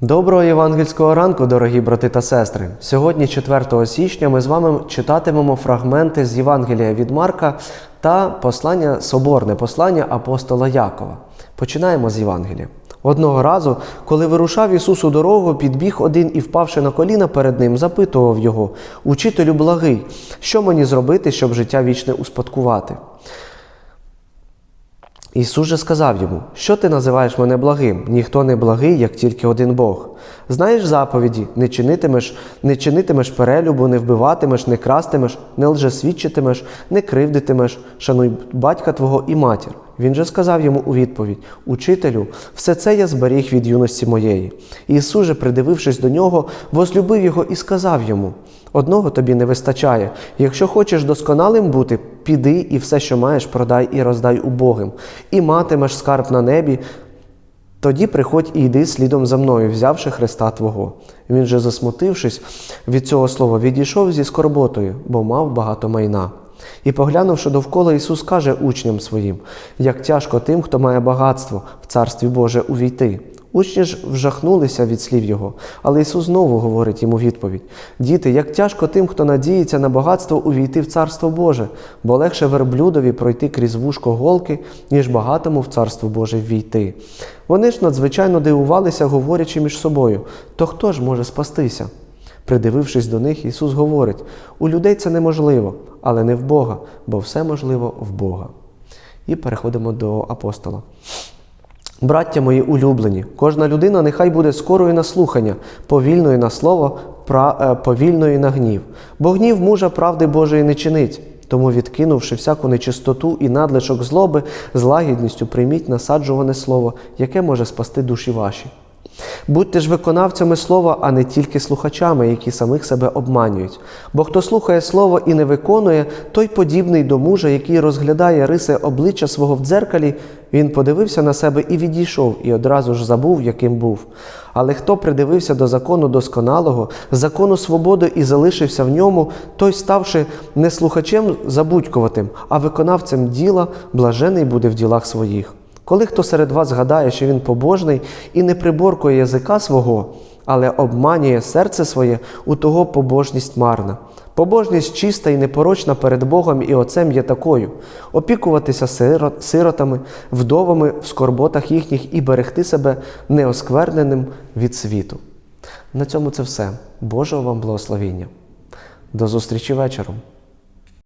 Доброго євангельського ранку, дорогі брати та сестри. Сьогодні, 4 січня, ми з вами читатимемо фрагменти з Євангелія від Марка та послання соборне послання апостола Якова. Починаємо з Євангелія. Одного разу, коли вирушав Ісус у дорогу, підбіг один і, впавши на коліна перед ним, запитував його: Учителю благий, що мені зробити, щоб життя вічне успадкувати? Ісус же сказав йому: Що ти називаєш мене благим? Ніхто не благий, як тільки один Бог. Знаєш заповіді, не чинитимеш, не чинитимеш перелюбу, не вбиватимеш, не крастимеш, не лжесвідчитимеш, не кривдитимеш, шануй батька твого і матір. Він же сказав йому у відповідь: Учителю, все це я зберіг від юності моєї. Ісус же, придивившись до нього, возлюбив його і сказав йому: Одного тобі не вистачає. Якщо хочеш досконалим бути, піди і все, що маєш, продай і роздай убогим, і матимеш скарб на небі. Тоді приходь і йди слідом за мною, взявши Христа Твого. Він же, засмутившись від цього слова, відійшов зі скорботою, бо мав багато майна. І поглянувши довкола, Ісус каже учням своїм, як тяжко тим, хто має багатство в Царстві Боже увійти. Учні ж вжахнулися від слів Його, але Ісус знову говорить йому відповідь: Діти, як тяжко тим, хто надіється на багатство увійти в Царство Боже, бо легше верблюдові пройти крізь вушко голки, ніж багатому в Царство Боже ввійти. Вони ж надзвичайно дивувалися, говорячи між собою: то хто ж може спастися? Придивившись до них, Ісус говорить: у людей це неможливо, але не в Бога, бо все можливо в Бога. І переходимо до апостола. Браття мої улюблені, кожна людина нехай буде скорою на слухання, повільною на слово, е, повільною на гнів. Бо гнів мужа правди Божої не чинить. Тому, відкинувши всяку нечистоту і надлишок злоби, з лагідністю прийміть насаджуване слово, яке може спасти душі ваші. Будьте ж виконавцями слова, а не тільки слухачами, які самих себе обманюють. Бо хто слухає слово і не виконує, той подібний до мужа, який розглядає риси обличчя свого в дзеркалі, він подивився на себе і відійшов, і одразу ж забув, яким був. Але хто придивився до закону досконалого, закону свободи і залишився в ньому, той, ставши не слухачем забудькуватим, а виконавцем діла, блажений буде в ділах своїх. Коли хто серед вас гадає, що він побожний і не приборкує язика свого, але обманює серце своє, у того побожність марна. Побожність чиста і непорочна перед Богом і Отцем є такою: опікуватися сиротами, вдовами в скорботах їхніх і берегти себе неоскверненим від світу. На цьому це все. Божого вам благословіння. До зустрічі вечором.